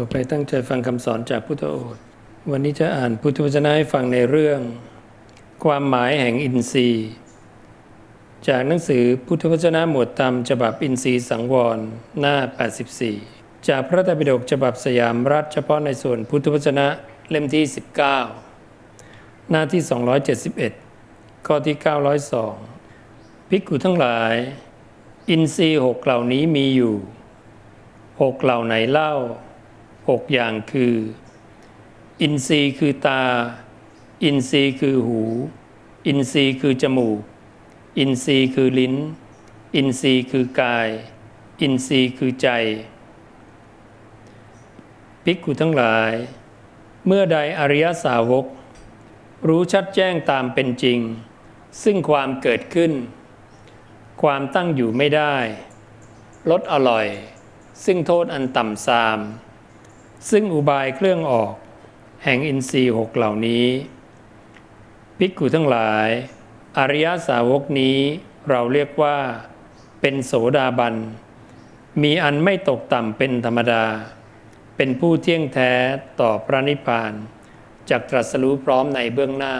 อไปตั้งใจฟังคำสอนจากพุทธโอษฐ์วันนี้จะอ่านพุทธวจนะให้ฟังในเรื่อง ความหมายแห่งอินทรีย์ จากหนังสือพุทธวจนะหมวดธรรมฉบับอินทรีย์สังวรหน้า 84 จากพระไตรปิฎกฉบับสยามรัฐเฉพาะในส่วนพุทธวจนะเล่มที่ 19 หน้าที่ 271 ข้อที่ 902 ภิกขุทั้งหลาย อินทรีย์หกเหล่านี้มีอยู่หกเหล่าไหนเล่า หกอย่างคือ อินทรีย์คือตา อินทรีย์คือหู อินทรีย์คือจมูก อินทรีย์คือลิ้น อินทรีย์คือกาย อินทรีย์คือใจภิกขุทั้งหลาย เมื่อใดอริยสาวก รู้ชัดแจ้งตามเป็นจริง ซึ่งความเกิดขึ้น ความตั้งอยู่ไม่ได้ลดอร่อย ซึ่งโทษอันต่ำทราม ซึ่งอุบายเครื่องออกแห่งอินทรีย์หกเหล่านี้ภิกขุทั้งหลาย อริยสาวกนี้เราเรียกว่า เป็นโสดาบัน มีอันไม่ตกต่ำเป็นธรรมดา เป็นผู้เที่ยงแท้ต่อพระนิพพานจากตรัสรู้พร้อมในเบื้องหน้า